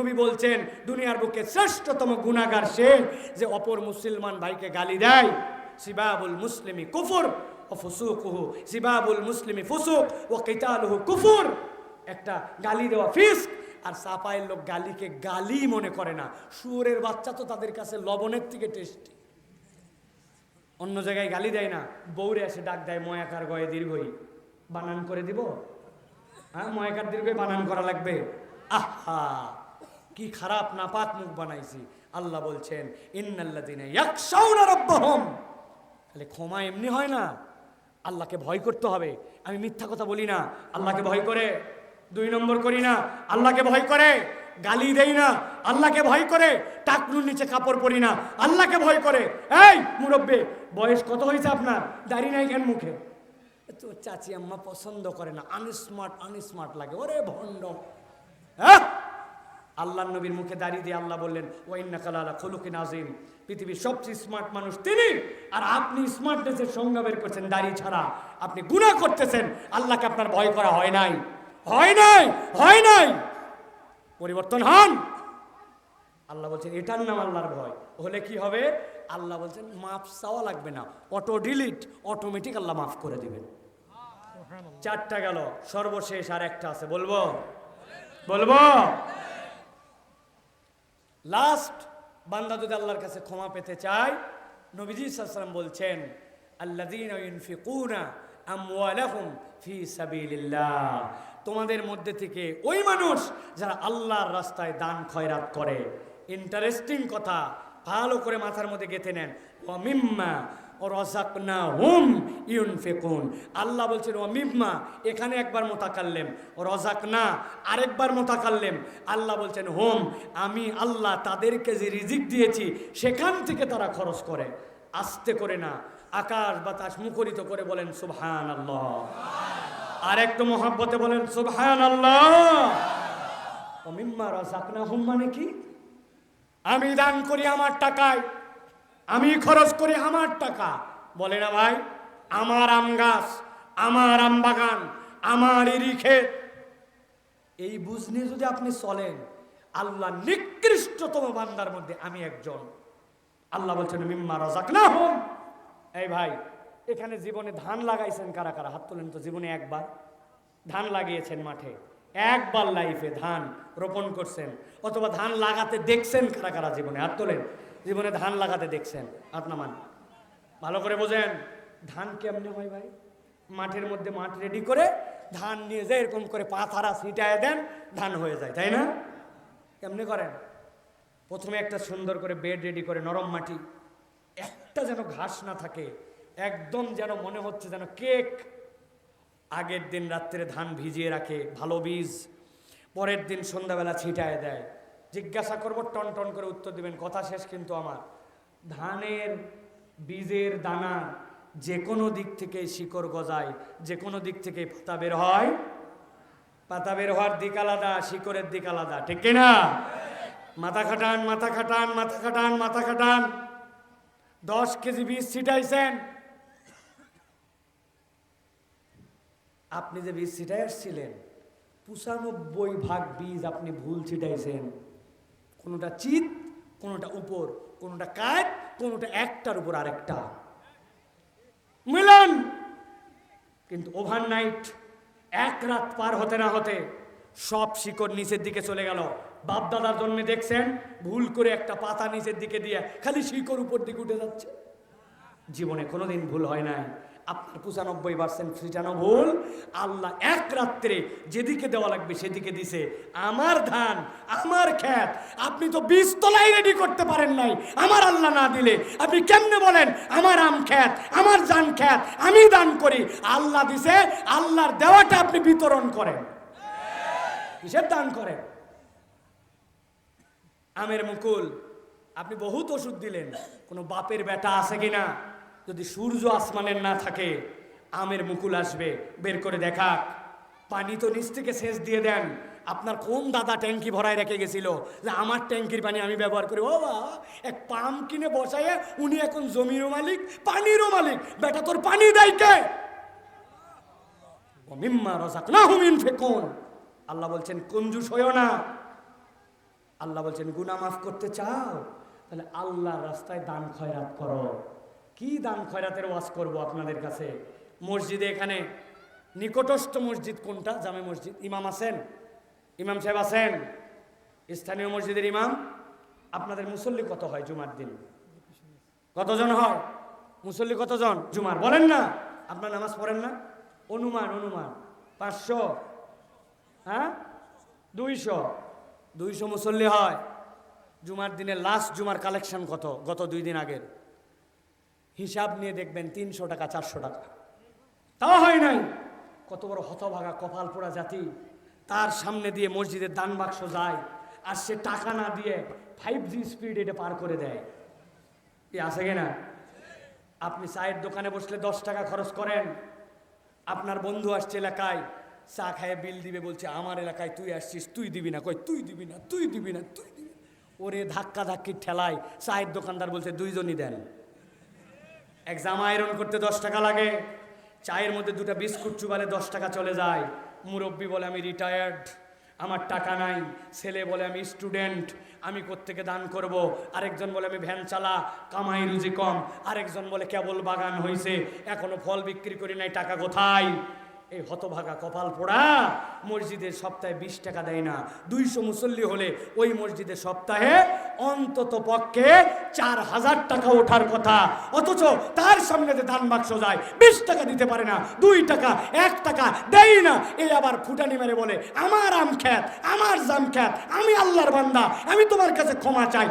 নবী বলছেন, দুনিয়ার বুকে শ্রেষ্ঠতম গুণাগার সে যে অপর মুসলমান ভাইকে গালি দেয়। সিবাবুল মুসলিমি কুফুর, ও ফুসুকুহু। সিবাবুল মুসলিমি ফুসুক, ও কিতালুহু কুফুর। একটা গালি দেওয়া ফিস আর সাপাইয়ের লোক গালিকে গালি মনে করে না। শুয়োরের বাচ্চা তো তাদের কাছে লবণের থেকে টেস্টি। অন্য জায়গায় গালি দেয় না। বৌরে এসে ডাক দেয়, ময়াকার গয়ে দীর্ঘই। বানান করে দিব। হ্যাঁ ময়াকার দীর্ঘই বানান করা লাগবে। আহা! কি খারাপ, নাপাক মুখ বানাইছি। আল্লাহ বলছেন ইয়াখশাউনা রাব্বাহুম। তাহলে ক্ষমা এমনি হয় না। আল্লাহকে ভয় করতে হবে। আমি মিথ্যা কথা বলি না। আল্লাহকে ভয় করে, দুই নম্বর করি না। আল্লাহকে ভয় করে, গালি দেই না। আল্লাহকে ভয় করে, টাকনুর নিচে কাপড় পরি না। আল্লাহকে ভয় করে, এই মুরব্বে, বয়স কত হয়েছে আপনার? দাড়ি নাই কেন মুখে? তো চাচি আম্মা পছন্দ করে না। আনস্মার্ট আনস্মার্ট লাগে। ওরে ভণ্ড। হ্যাঁ? আল্লাহ নবীর মুখে দাঁড়িয়ে দিয়ে আল্লাহ বললেন ওয়াইন্না কালালা খলুকিন আজিম পৃথিবীর সবচেয়ে স্মার্ট মানুষ তিনি। আর আপনি স্মার্টনেসের সংজ্ঞা বের করছেন দাড়ি ছাড়া। আপনি গুনাহ করতেছেন, আল্লাহকে আপনার ভয় করা হয় নাই। হয় নাই হয় নাই। পরিবর্তন হন। আল্লাহ বলছেন এটার নাম আল্লাহর ভয়। হলে কি হবে? আল্লাহ বলছেন, মাফ চাওয়া লাগবে না। অটো ডিলিট, অটোমেটিক আল্লাহ মাফ করে দিবেন। চারটা গেল। সর্বশেষ আর একটা আছে। বলব? বলব? লাস্ট বান্দা যদি আল্লাহর কাছে ক্ষমা পেতে চায়, নবীজি সাল্লাম বলছেন আমওয়ালাহুম ফি তোমাদের মধ্যে থেকে ওই মানুষ যারা আল্লাহর রাস্তায় দান খয়রাত করে। ইন্টারেস্টিং কথা, ভালো করে মাথার মধ্যে গেঁথে নেন। ওয়া ও রজাকনা হুম ইউনফিকুন। আল্লাহ বলছেন, ও এখানে একবার মোতাকাল্লেম। ও রজাকনা আরেকবার মোতাকাল্লেম। আল্লাহ বলছেন, হোম, আমি আল্লাহ তাদেরকে যে রিজিক দিয়েছি, সেখান থেকে তারা খরচ করে। আস্তে করে না, আকাশ বাতাস মুখরিত করে বলেন সুবহান আল্লাহ আর একটু মহাব্বতে বলেন সুবহান আল্লাহ ও মিম্মা রজাকনা হুম মানে কি? আমি দান করি আমার টাকায়। আমি খরচ করি আমার টাকা। বলে না ভাই, আমার আম গাছ, আমার আম বাগান, আমার ইরি ক্ষেত। এই বুঝ নিয়ে যদি আপনি চলেন, আল্লাহ নিকৃষ্টতম বান্দার মধ্যে আমি একজন। আল্লাহ বলছেন, মিম্মা রাজাক না হোম এই ভাই, এখানে জীবনে ধান লাগাইছেন কারা কারা? হাত তোলেন তো জীবনে একবার। ধান লাগিয়েছেন মাঠে। একবার লাইফে ধান রোপণ করছেন। অথবা ধান লাগাতে দেখছেন কারা কারা জীবনে? হাত তোলেন। জীবনে ধান লাগাতে দেখছেন হাত নামান ভালো করে বোঝেন, ধান কেমনে হয় ভাই? মাঠের মধ্যে মাঠ রেডি করে ধান নিয়ে যায় এরকম করে পাথারা ছিটায় দেন, ধান হয়ে যায়, তাই না? কেমনে করেন? প্রথমে একটা সুন্দর করে বেড রেডি করে নরম মাটি, একটা যেন ঘাস না থাকে, একদম যেন মনে হচ্ছে যেন কেক। আগের দিন রাত্রে ধান ভিজিয়ে রাখে, ভালো বীজ, পরের দিন সন্ধ্যাবেলা ছিটায় দেয়। জিজ্ঞাসা করব, টন টন করে উত্তর দিবেন, কথা শেষ কিন্তু আমার। ধানের বীজের দানা যে কোনো দিক থেকে শিকড় গজায়, যে কোনো দিক থেকে পাতা বের হয়। পাতা বের হওয়ার দিক আলাদা, শিকড়ের দিক আলাদা, ঠিক কিনা মাথা খাটান মাথা খাটান মাথা খাটান মাথা খাটান। দশ কেজি বীজ ছিটাইছেন। আপনি যে বীজ ছিটাই আসছিলেন পঁচানব্বই ভাগ বীজ আপনি ভুল ছিটাইছেন। কোনোটা চিত, কোনোটা উপর, কোনোটা কাঠ কোনোটা একটার উপর আরেকটা। মিলন! কিন্তু ওভারনাইট এক রাত পার হতে না হতে সব শিকড় নিচের দিকে চলে গেল। বাপ দাদার জন্য দেখছেন, ভুল করে একটা পাতা নিচের দিকে দিয়ে খালি শিকড় উপর দিকে উঠে যাচ্ছে। জীবনে কোনোদিন ভুল হয় নাই। আপনার পঁচানব্বই পার্সেন্ট ছিটানো ভুল। আল্লাহ এক রাত্রে যেদিকে দেওয়া লাগবে সেদিকে দিছে। আমার ধান, আমার খ্যাত আপনি তো বীজ তলাই রেডি করতে পারেন নাই। আমার আল্লাহ না দিলে আপনি কেমনে বলেন, আমার আম খ্যাত আমার জান খ্যাত আমি দান করি। আল্লাহ দিছে, আল্লাহর দেওয়াটা আপনি বিতরণ করেন। কিসের দান করেন? আমের মুকুল, আপনি বহুত ওষুধ দিলেন। কোনো বাপের বেটা আছে কিনা? যদি সূর্য আসমানের না থাকে, আমের মুকুল আসবে। বের করে দেখা, পানি তো নিচ থেকে সেচ দিয়ে দেন। আপনার কোন দাদা ট্যাঙ্কি ভরায় রেখে গেছিল? যে আমার ট্যাঙ্কির পানি আমি ব্যবহার করি। ও বা এক পাম্প কিনে বসাইয়ে উনি এখন জমিরও মালিক, পানিরও মালিক। বেটা, তোর পানি দেয় কে? না ফেকুন আল্লাহ বলছেন, কঞ্জুস হইও না। আল্লাহ বলছেন গুনা মাফ করতে চাও? তাহলে আল্লাহর রাস্তায় দান খয়রাত করো। কি দান খয়রাতের ওয়াজ করব আপনাদের কাছে? মসজিদে এখানে নিকটস্থ মসজিদ কোনটা? জামে মসজিদ। ইমাম আছেন? ইমাম সাহেব আছেন? স্থানীয় মসজিদের ইমাম? আপনাদের মুসল্লি কত হয় জুমার দিন? কতজন হয়? মুসল্লি কতজন? জুমার। বলেন না। আপনার নামাজ পড়েন না? অনুমান অনুমান। পাঁচশো? হ্যাঁ? দুইশো? দুইশো মুসল্লি হয়। জুমার দিনে লাস্ট জুমার কালেকশন কত? গত দুই দিন আগের। হিসাব নিয়ে দেখবেন তিনশো টাকা, চারশো টাকা। তা হয় নাই। কত বড় হতভাগা কপাল পোড়া জাতি। তার সামনে দিয়ে মসজিদের দান বাক্স যায় আর সে টাকা না দিয়ে ফাইভ জি স্পিড এটা পার করে দেয়। এ আছে কিনা আপনি চায়ের দোকানে বসলে দশ টাকা খরচ করেন। আপনার বন্ধু আসছে এলাকায়, চা খায় বিল দিবে, বলছে, আমার এলাকায় তুই আসছিস, তুই দিবি না। কই তুই দিবি না, তুই দিবি না, তুই দিবি। ওরে ধাক্কা ধাক্কির ঠেলায় চায়ের দোকানদার বলছে, দুইজনই দেন। এক জামা আয়রন করতে দশ টাকা লাগে। চায়ের মধ্যে দুটা বিস্কুট চুবালে দশ টাকা চলে যায়। মুরব্বী বলে, আমি রিটায়ার্ড আমার টাকা নাই। ছেলে বলে, আমি স্টুডেন্ট আমি কোত্থেকে দান করব? আরেকজন বলে, আমি ভ্যান চালা, কামাই রুজি কম। আরেকজন বলে, কেবল বাগান হয়েছে এখনও ফল বিক্রি করি নাই, টাকা কোথায়? এই হতভাগা কপাল পোড়া মসজিদের সপ্তাহে বিশ টাকা দেয় না। দুইশো মুসল্লি হলে ওই মসজিদের সপ্তাহে অন্তত পক্ষে চার হাজার টাকা ওঠার কথা। অথচ তার সামনে যে দান বাক্স যায়, বিশ টাকা দিতে পারে না, দুই টাকা, এক টাকা দেয় না। এই আবার ফুটানি মেরে বলে, আমার আম খ্যাত আমার জাম খ্যাত আমি আল্লাহর বান্দা, আমি তোমার কাছে ক্ষমা চাই।